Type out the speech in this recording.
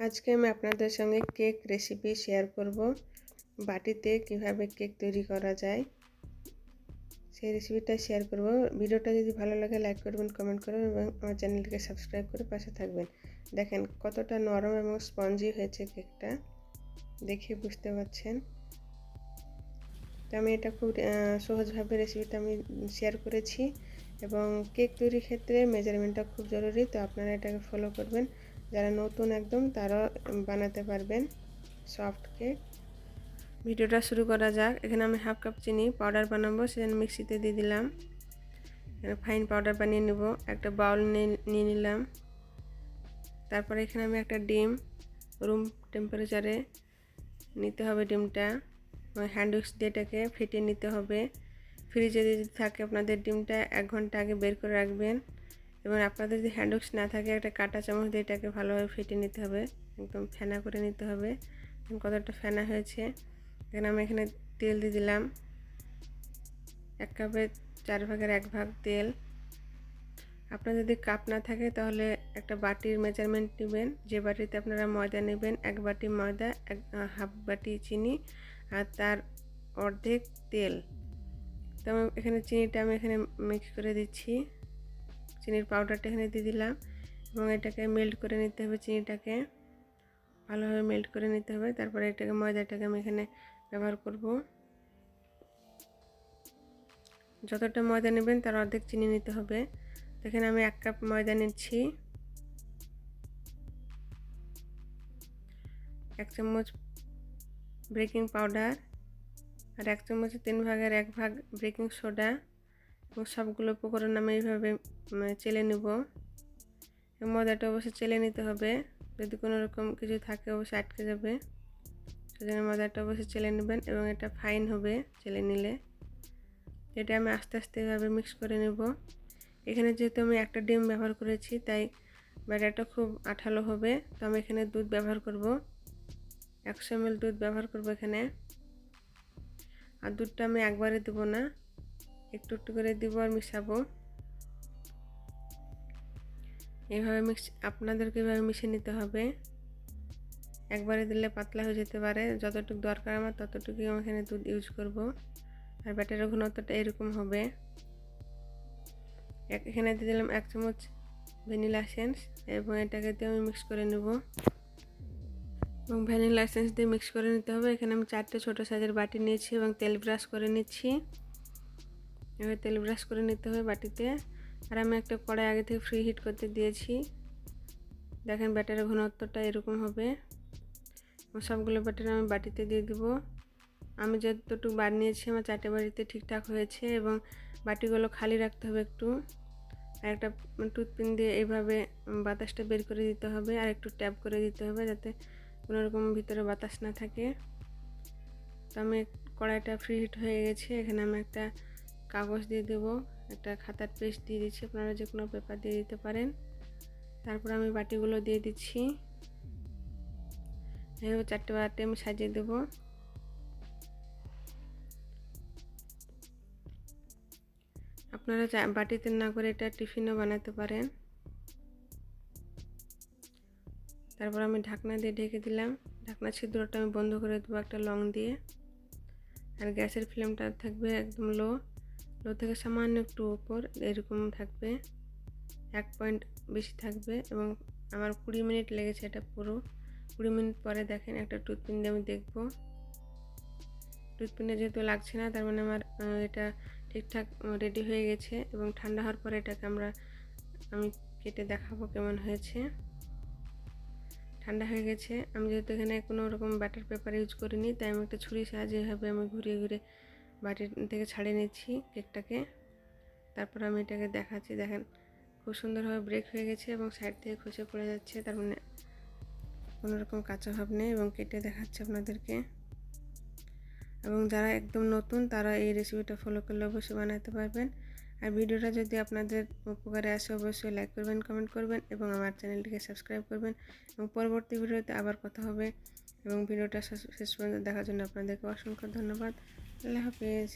আজকে আমি আপনাদের সঙ্গে কেক রেসিপি শেয়ার করব। বাটিতে কীভাবে কেক তৈরি করা যায়, সেই রেসিপিটা শেয়ার করব। ভিডিওটা যদি ভালো লাগে লাইক করবেন কমেন্ট করবেন এবং আমার চ্যানেলটিকে সাবস্ক্রাইব করে পাশে থাকবেন। দেখেন কতটা নরম এবং স্পঞ্জি হয়েছে কেকটা, দেখে বুঝতে পারছেন? তো আমি এটা খুব সহজভাবে রেসিপিটা আমি শেয়ার করেছি এবং কেক তৈরির ক্ষেত্রে মেজারমেন্টটা খুব জরুরি, তো আপনারা এটাকে ফলো করবেন। যারা নতুন একদম, তারাও বানাতে পারবেন সফট কেক ভিডিওটা শুরু করা যাক। এখানে আমি হাফ কাপ চিনি পাউডার বানাবো সেখানে মিক্সিতে দিয়ে দিলাম। এখানে ফাইন পাউডার বানিয়ে নেব। একটা বাউল নিয়ে নিলাম। তারপরে এখানে আমি একটা ডিম রুম টেম্পারেচারে নিতে হবে ডিমটা। হ্যান্ড উইক্স দিয়ে এটাকে ফেটিয়ে নিতে হবে। ফ্রিজে যদি থাকে আপনাদের ডিমটা, এক ঘণ্টা আগে বের করে রাখবেন। এবং আপনাদের যদি হ্যান্ডউক্স না থাকে, একটা কাটা চামচ দিয়ে এটাকে ভালোভাবে ফেটে নিতে হবে। একদম ফেনা করে নিতে হবে। কতটা ফেনা হয়েছে। এখানে আমি এখানে তেল দিয়ে দিলাম। এক কাপে চার ভাগের এক ভাগ তেল। আপনার যদি কাপ না থাকে, তাহলে একটা বাটির মেজারমেন্ট নেবেন। যে বাটিতে আপনারা ময়দা নেবেন, এক বাটি ময়দা, এক হাফ বাটি চিনি আর তার অর্ধেক তেল। তো আমি এখানে চিনিটা আমি এখানে মিক্স করে দিচ্ছি। চিনির পাউডারটা এখানে দিয়ে দিলাম এবং এটাকে মেল্ট করে নিতে হবে চিনিটাকে। ভালোভাবে মেল্ট করে নিতে হবে। তারপরে এটাকে ময়দাটাকে আমি এখানে ব্যবহার করব। যতটা ময়দা নেবেন তার অর্ধেক চিনি নিতে হবে। এখানে আমি এক কাপ ময়দা নিচ্ছি। এক চামচ বেকিং পাউডার আর এক চামচ তিন ভাগের এক ভাগ বেকিং সোডা সবগুলো উপকরণ আমি এইভাবে চেলে নেব। ময়দাটা অবশ্যই চেলে নিতে হবে। যদি কোনো রকম কিছু থাকে অবশ্যই আটকে যাবে। সেজন্য ময়দাটা অবশ্যই চেলে নেবেন এবং এটা ফাইন হবে চেলে নিলে। এটা আমি আস্তে আস্তে এভাবে মিক্স করে নেব। এখানে যেহেতু আমি একটা ডিম ব্যবহার করেছি, তাই ব্যাটারটা খুব আঠালো হবে। তো আমি এখানে দুধ ব্যবহার করব। একশো এম দুধ ব্যবহার করব এখানে। আর দুধটা আমি একবারে দেবো না। একটু একটু করে দিব আর মিশাবো। এইভাবে মিক্স, আপনাদেরকে এভাবে মিশিয়ে নিতে হবে। একবারে দিলে পাতলা হয়ে যেতে পারে। যতটুকু দরকার আমার ততটুকুই আমি এখানে দুধ ইউজ করব। আর ব্যাটারের ঘনত্বটা এরকম হবে। এখানে দিয়ে দিলাম এক চামচ ভ্যানিলা এসেন্স এবং এটাকে দিয়ে আমি মিক্স করে নেব। এবং ভ্যানিলা এসেন্স দিয়ে মিক্স করে নিতে হবে। এখানে আমি চারটে ছোটো সাইজের বাটি নিয়েছি এবং তেল ব্রাশ করে নিচ্ছি। এবার তেল ব্রাশ করে নিতে হবে বাটিতে। আর আমি একটা কড়াই আগে থেকে ফ্রি হিট করতে দিয়েছি। দেখেন ব্যাটারের ঘনত্বটা এরকম হবে। সবগুলো ব্যাটার আমি বাটিতে দিয়ে দিব। আমি যতটুকু বার নিয়েছি আমার চারটে বাড়িতে ঠিকঠাক হয়েছে এবং বাটিগুলো খালি রাখতে হবে একটু। আর একটা টুথপিন দিয়ে এইভাবে বাতাসটা বের করে দিতে হবে আর একটু ট্যাপ করে দিতে হবে যাতে কোনো রকম ভিতরে বাতাস না থাকে। তো আমি কড়াইটা ফ্রি হিট হয়ে গেছে। এখানে আমি একটা কাগজ দিয়ে দেব, একটা খাতার পেস্ট দিয়ে দিচ্ছি, আপনারা যে কোনো পেপার দিয়ে দিতে পারেন। তারপর আমি বাটিগুলো দিয়ে দিচ্ছি। এভাবে চারটে বাটি আমি সাজিয়ে দেব। আপনারা বাটিতে না করে এটা টিফিনও বানাতে পারেন। তারপর আমি ঢাকনা দিয়ে ঢেকে দিলাম। ঢাকনা ছিদ্রটা আমি বন্ধ করে দেবো একটা লং দিয়ে। আর গ্যাসের ফ্লেমটা থাকবে একদম লো। লো থেকে সামান্য একটু ওপর, এরকম থাকবে। এক পয়েন্ট বেশি থাকবে এবং আমার কুড়ি মিনিট লেগেছে এটা পুরো। কুড়ি মিনিট পরে দেখেন একটা টুথপিন দিয়ে আমি দেখব। টুথপিনে যেহেতু লাগছে না, তার মানে আমার এটা ঠিকঠাক রেডি হয়ে গেছে এবং ঠান্ডা হওয়ার পরে এটাকে আমরা, আমি কেটে দেখাবো কেমন হয়েছে। ঠান্ডা হয়ে গেছে। আমি যেহেতু এখানে কোনো রকম ব্যাটার পেপার ইউজ করিনি, তাই আমি একটা ছুরি সাহায্যে এভাবে আমি ঘুরিয়ে ঘুরে বাটির থেকে ছাড়িয়ে নিচ্ছি কেকটাকে। তারপর আমি এটাকে দেখাচ্ছি। দেখেন, খুব সুন্দরভাবে ব্রেক হয়ে গেছে এবং সাইড থেকে খসে পড়ে যাচ্ছে। তার মানে কোনো রকম কাঁচা ভাব নেই এবং কেটে দেখাচ্ছে আপনাদেরকে। এবং যারা একদম নতুন, তারা এই রেসিপিটা ফলো করলে অবশ্যই বানাতে পারবেন। আর ভিডিওটা যদি আপনাদের উপকারে আসে, অবশ্যই লাইক করবেন কমেন্ট করবেন এবং আমার চ্যানেলটিকে সাবস্ক্রাইব করবেন। এবং পরবর্তী ভিডিওতে আবার কথা হবে। এবং ভিডিওটা শেষ পর্যন্ত দেখার জন্য আপনাদেরকে অসংখ্য ধন্যবাদ। আল্লাহ হাফিজ